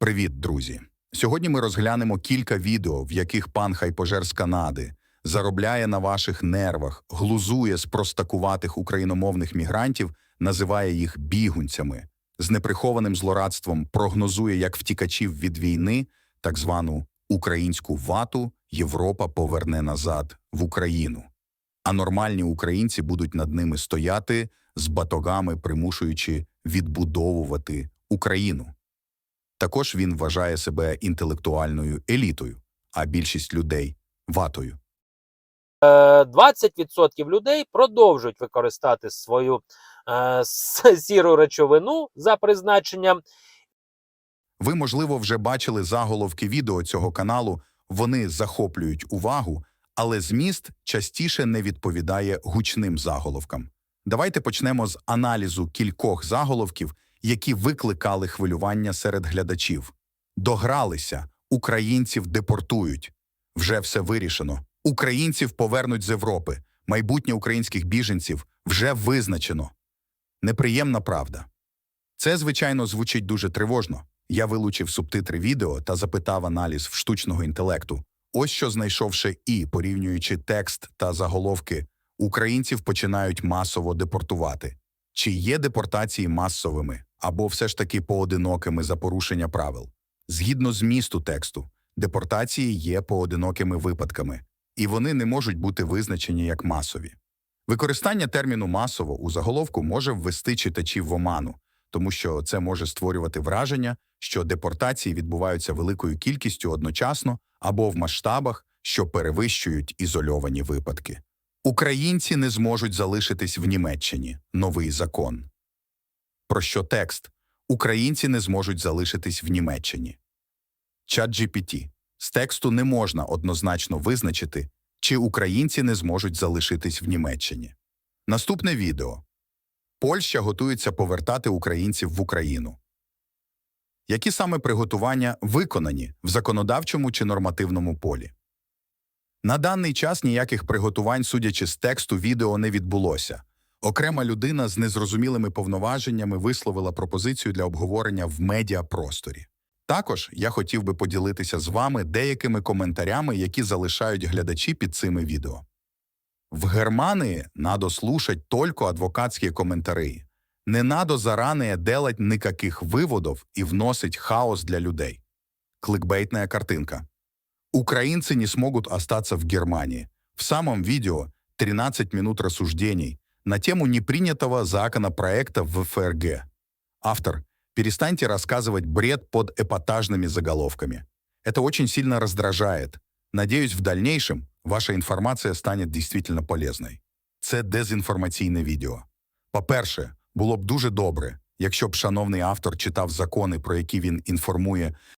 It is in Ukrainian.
Привіт, друзі! Сьогодні ми розглянемо кілька відео, в яких пан Хайпожер з Канади заробляє на ваших нервах, глузує з простакуватих україномовних мігрантів, називає їх бігунцями, з неприхованим злорадством прогнозує як втікачів від війни, так звану українську вату Європа поверне назад в Україну. А нормальні українці будуть над ними стояти з батогами, примушуючи відбудовувати Україну. Також він вважає себе інтелектуальною елітою, а більшість людей ватою. Е, 20% людей продовжують використати свою е, сіру речовину за призначенням. Ви, можливо, вже бачили заголовки відео цього каналу. Вони захоплюють увагу, але зміст частіше не відповідає гучним заголовкам. Давайте почнемо з аналізу кількох заголовків, які викликали хвилювання серед глядачів. Догралися, українців депортують. Вже все вирішено. Українців повернуть з Європи. Майбутнє українських біженців вже визначено. Неприємна правда. Це, звичайно, звучить дуже тривожно. Я вилучив субтитри відео та запитав аналіз в штучного інтелекту. Ось що знайшовши і, порівнюючи текст та заголовки, українців починають масово депортувати. Чи є депортації масовими або все ж таки поодинокими за порушення правил? Згідно змісту тексту, депортації є поодинокими випадками, і вони не можуть бути визначені як масові. Використання терміну масово у заголовку може ввести читачів в оману, тому що це може створювати враження, що депортації відбуваються великою кількістю одночасно або в масштабах, що перевищують ізольовані випадки. Українці не зможуть залишитись в Німеччині. Новий закон. Про що текст? Українці не зможуть залишитись в Німеччині. Чат GPT. З тексту не можна однозначно визначити, чи українці не зможуть залишитись в Німеччині. Наступне відео. Польща готується повертати українців в Україну. Які саме приготування виконані в законодавчому чи нормативному полі? На даний час ніяких приготувань, судячи з тексту, відео не відбулося. Окрема людина з незрозумілими повноваженнями висловила пропозицію для обговорення в медіапросторі. Також я хотів би поділитися з вами деякими коментарями, які залишають глядачі під цими відео. В Германии надо слушать только адвокатские комментарии. Не надо заранее делать никаких выводов и вносить хаос для людей. Кликбейтная картинка. Украинцы не смогут остаться в Германии. В самом видео 13 минут рассуждений на тему непринятого законопроекта в ФРГ. Автор «Перестаньте рассказывать бред под эпатажными заголовками. Это очень сильно раздражает. Надеюсь, в дальнейшем ваша інформація стане дійсно полезною. Це дезінформаційне відео. По-перше, було б дуже добре, якщо б шановний автор читав закони, про які він інформує